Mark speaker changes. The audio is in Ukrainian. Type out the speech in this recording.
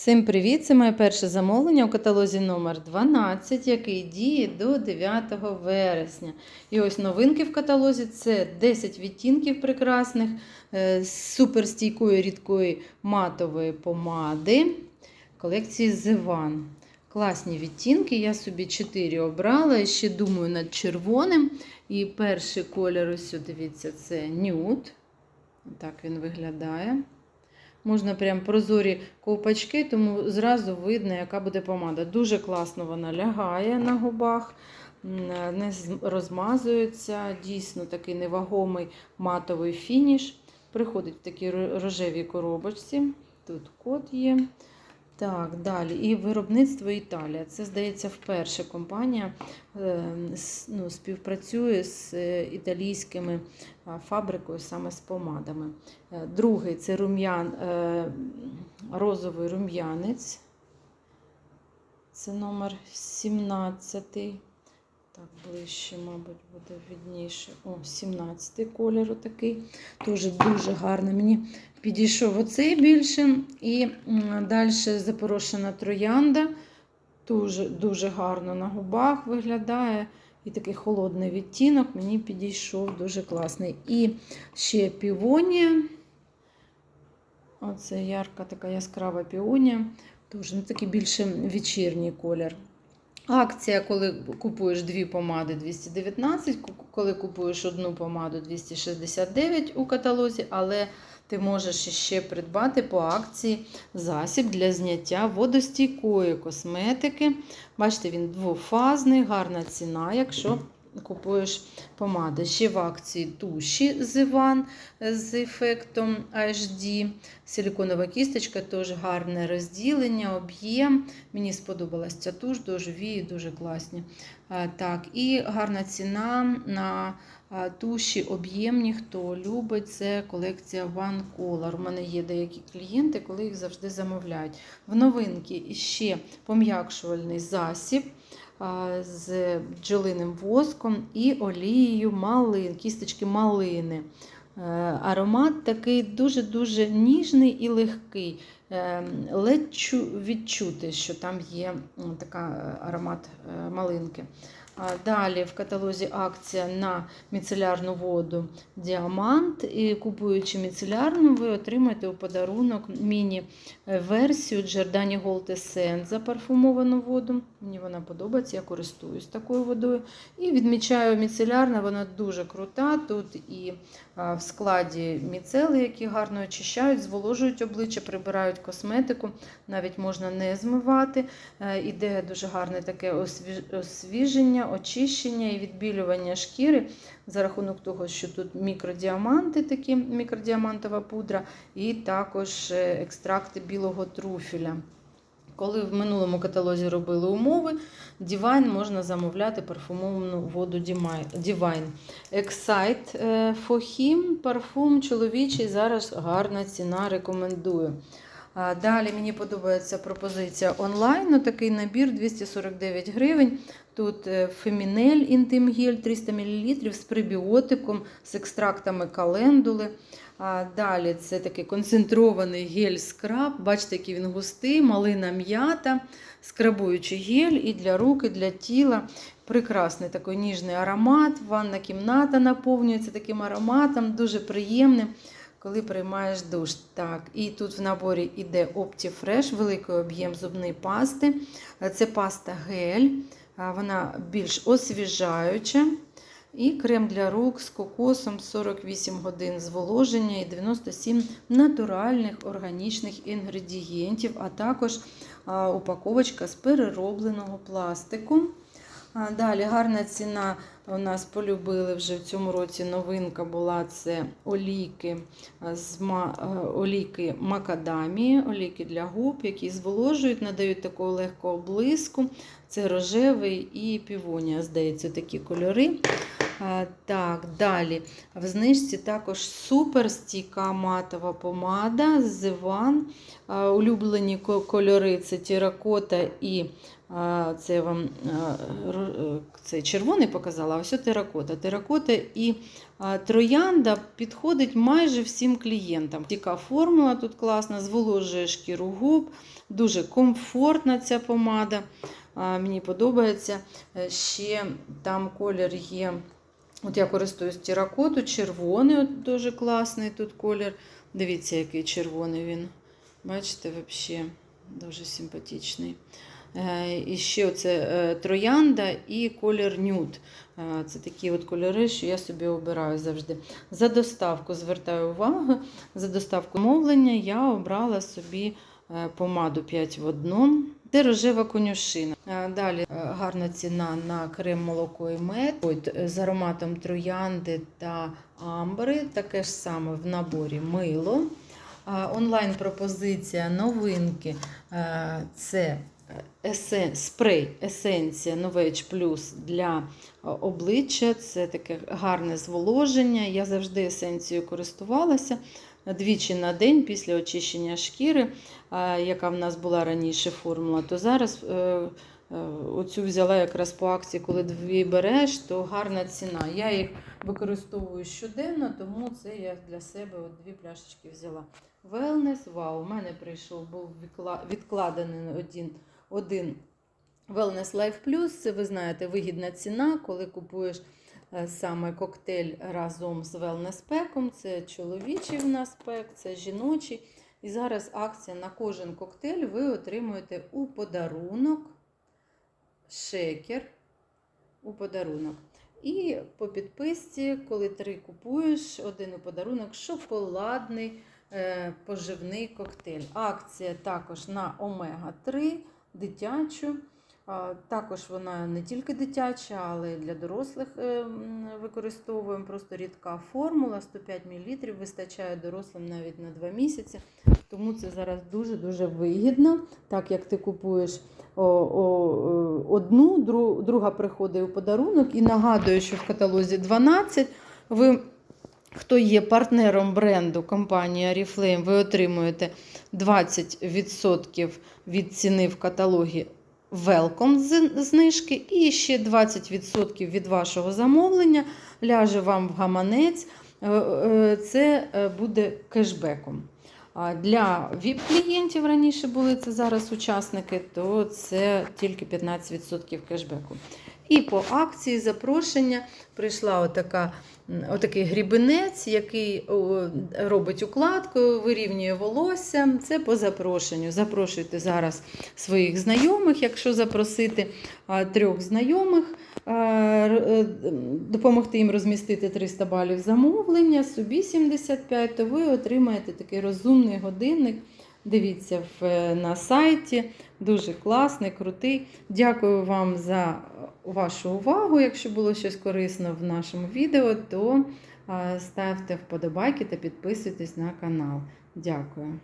Speaker 1: Всім привіт! Це моє перше замовлення у каталозі номер 12, який діє до 9 вересня. І ось новинки в каталозі це 10 відтінків прекрасних е, з суперстійкої рідкої матової помади колекції One. Класні відтінки. Я собі 4 обрала і ще думаю над червоним. І перший колір, ось дивіться, це нюд. Так він виглядає. Можна прям прозорі ковпачки, тому зразу видно, яка буде помада. Дуже класно вона лягає на губах, не розмазується. Дійсно такий невагомий матовий фініш. Приходить в такій ро- рожевій коробочці. Тут код є. Так, далі. І виробництво Італія. Це, здається, вперше компанія е, ну, співпрацює з е, італійськими фабрикою саме з помадами. Е, Другий це рум'ян, розовий рум'янець. Це номер 17. Так, ближче, мабуть, буде видніше. О, 17 кольор такий. Дуже дуже гарно. Мені підійшов оцей більше. І далі запорошена троянда. Дуже, дуже гарно на губах виглядає. І такий холодний відтінок мені підійшов дуже класний. І ще півонія. Оце ярка така яскрава піонія. Дуже ну, такий більше вечірній колір. Акція, коли купуєш дві помади 219, коли купуєш одну помаду 269 у каталозі, але ти можеш ще придбати по акції засіб для зняття водостійкої косметики. Бачите, він двофазний, гарна ціна, якщо купуєш помади. Ще в акції туші Зиван з ефектом HD. Силіконова кісточка, теж гарне розділення, об'єм. Мені сподобалась ця туш, дуже вії, дуже класні. Так, і гарна ціна на туші об'ємні, хто любить, це колекція One Color. У мене є деякі клієнти, коли їх завжди замовляють. В новинки ще пом'якшувальний засіб з бджолиним воском і олією малин, кісточки малини. Е, Аромат такий дуже-дуже ніжний і легкий. Е, Ледь чу- відчути, що там є така е, аромат е, малинки. Далі в каталозі акція на міцелярну воду Діамант. І купуючи міцелярну, ви отримаєте у подарунок міні-версію Giordani Gold Essence за парфумовану воду. Мені вона подобається, я користуюсь такою водою. І відмічаю міцелярна, вона дуже крута. Тут і в складі міцели, які гарно очищають, зволожують обличчя, прибирають косметику, навіть можна не змивати. Е, Іде дуже гарне таке освіження, очищення і відбілювання шкіри за рахунок того, що тут мікродіаманти, такі мікродіамантова пудра, і також е, екстракти білого труфеля. Коли в минулому каталозі робили умови, Divine можна замовляти парфумовану воду Divine. Excite е, for him, парфум чоловічий, зараз гарна ціна, рекомендую. Далі мені подобається пропозиція онлайн. Такий набір 249 гривень. Тут е, фемінель інтим гель 300 мл з пребіотиком, з екстрактами календули. Далі це такий концентрований гель-скраб. Бачите, який він густий, малина м'ята, скрабуючий гель і для рук, і для тіла. Прекрасний такий ніжний аромат. Ванна кімната наповнюється таким ароматом, дуже приємним, коли приймаєш душ. Так, І тут в наборі йде OptiFresh, великий об'єм зубної пасти. Це паста гель, вона більш освіжаюча. І крем для рук з кокосом 48 годин зволоження і 97 натуральних органічних інгредієнтів, а також упаковочка з переробленого пластику. Далі гарна ціна у нас полюбили вже в цьому році. Новинка була це олійки з олійки макадамії, олійки для губ, які зволожують, надають такого легкого блиску. Це рожевий і півонія, здається, такі кольори. Так, далі. В знижці також супер стійка матова помада з Зиван. Улюблені кольори це теракота і це я вам е, це червоний показала, а ось теракота. Теракота і троянда підходить майже всім клієнтам. Стійка формула тут класна, зволожує шкіру губ, дуже комфортна ця помада. Мені подобається. Е, Ще там колір є. От я користуюсь теракоту, червоний, от дуже класний тут колір. Дивіться, який червоний він. Бачите, взагалі дуже симпатичний. Е, І ще оце е, троянда і колір нюд. Е, Це такі от кольори, що я собі обираю завжди. За доставку звертаю увагу. За доставку мовлення я обрала собі помаду 5 в 1. Це рожева конюшина. Далі гарна ціна на крем молоко і мед з ароматом троянди та амбри. Таке ж саме в наборі мило. Онлайн-пропозиція новинки це есен, спрей Есенція Novage Plus для е, обличчя. Це таке гарне зволоження. Я завжди есенцією користувалася двічі на день після очищення шкіри, е, яка в нас була раніше формула, то зараз. е, е, Оцю взяла якраз по акції, коли дві береш, то гарна ціна. Я їх використовую щоденно, тому це я для себе от дві пляшечки взяла. Wellness, вау, у мене прийшов, був відкладений один, один Wellness Life Plus. Це ви знаєте, вигідна ціна, коли купуєш е, саме коктейль разом з Wellness пеком. Це чоловічий в нас пек, це жіночий. І зараз акція на кожен коктейль ви отримуєте у подарунок шекер у подарунок. І по підписці, коли три купуєш, один у подарунок шоколадний е, поживний коктейль. Акція також на омега-3 дитячу. Також вона не тільки дитяча, але й для дорослих е, використовуємо. Просто рідка формула 105 мл, вистачає дорослим навіть на 2 місяці. Тому це зараз дуже-дуже вигідно, так як ти купуєш е, одну, друга приходить у подарунок. І нагадую, що в каталозі 12 ви. Хто є партнером бренду компанії Oriflame, ви отримуєте 20% від ціни в каталогі Welcome знижки, і ще 20% від вашого замовлення ляже вам в гаманець. Е, е, Це е, буде кешбеком. Для ВІП-клієнтів раніше були це зараз учасники, то це тільки 15% кешбеку. І по акції запрошення прийшла отака, отакий грібенець, який робить укладку, вирівнює волосся. Це по запрошенню. Запрошуйте зараз своїх знайомих, якщо запросити трьох знайомих, е, допомогти їм розмістити 300 балів замовлення, собі 75, то ви отримаєте такий розумний годинник. Дивіться е, на сайті. Дуже класний, крутий. Дякую вам за вашу увагу. Якщо було щось корисне в нашому відео, то ставте вподобайки та підписуйтесь на канал. Дякую.